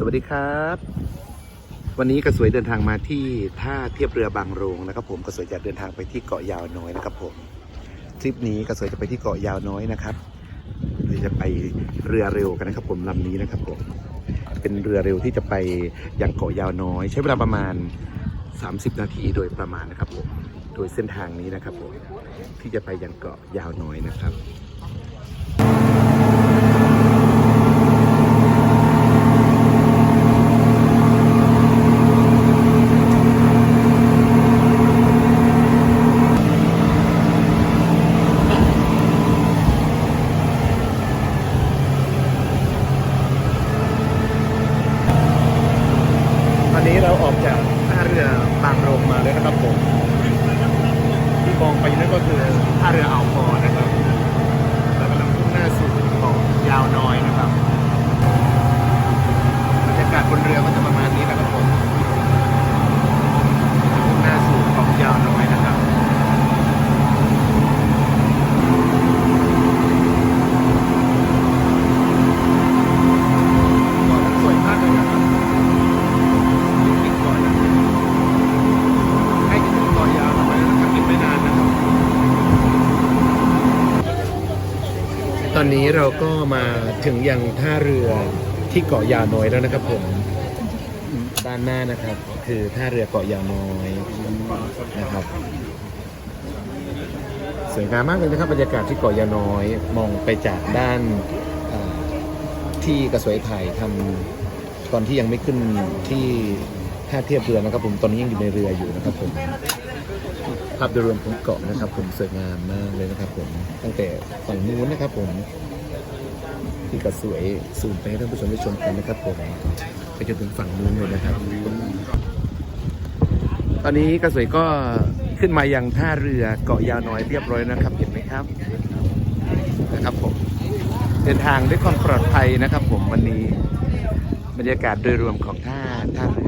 สวัสดีครับ วันนี้กระสวยเดินทางมาที่ท่าเทียบเรือบางโรงนะครับ ผมกระสวยจะเดินทางไปที่เกาะยาวน้อยนะครับผมทริปนี้กระสวยจะไปที่เกาะยาวน้อยนะครับเราจะไปเรือเร็วกันนะครับ ผมลำนี้นะครับผมเป็นเรือเร็วที่จะไปยังเกาะยาวน้อย ใช้เวลาประมาณ 30 นาทีโดยประมาณนะครับผมโดยเส้นทางนี้นะครับผมที่จะไปยังเกาะยาวน้อยนะครับ เราออกจากท่าเรือบางรงมาแล้วนะครับผมที่มองไปนั่นก็คือท่าเรืออ่าวพอนะครับเรากำลังมุ่งหน้าสู่ อนนี้เราก็มาถึงยังท่าเรือที่เกาะยาวน้อยแล้วนะครับผมด้านหน้านะครับ คือท่าเรือเกาะยาวน้อยนะครับสวยงามมากเลยนะครับบรรยากาศที่เกาะยาวน้อยมองไปจากด้านที่กระสวยถ่ายทำตอนที่ยังไม่ขึ้นที่ท่าเทียบเรือนะครับผมตอนนี้ยังอยู่ในเรืออยู่นะครับผม ภาพโดยรวมของเกาะนะครับผมสวยงามมากเลยนะครับผมตั้งแต่ฝั่งนู้นนะครับผมที่กระสวยซูมไปให้ท่านผู้ชมได้ชมกันนะครับผมไปจนถึงฝั่งนู้นเลยนะครับ ตอนนี้กระสวยก็ขึ้นมายังท่าเรือเกาะยาวน้อยเรียบร้อยนะครับ เห็นไหมครับนะครับผมเดินทางด้วยความปลอดภัยนะครับ ผมวันนี้บรรยากาศโดยรวมของท่าท่าเรือ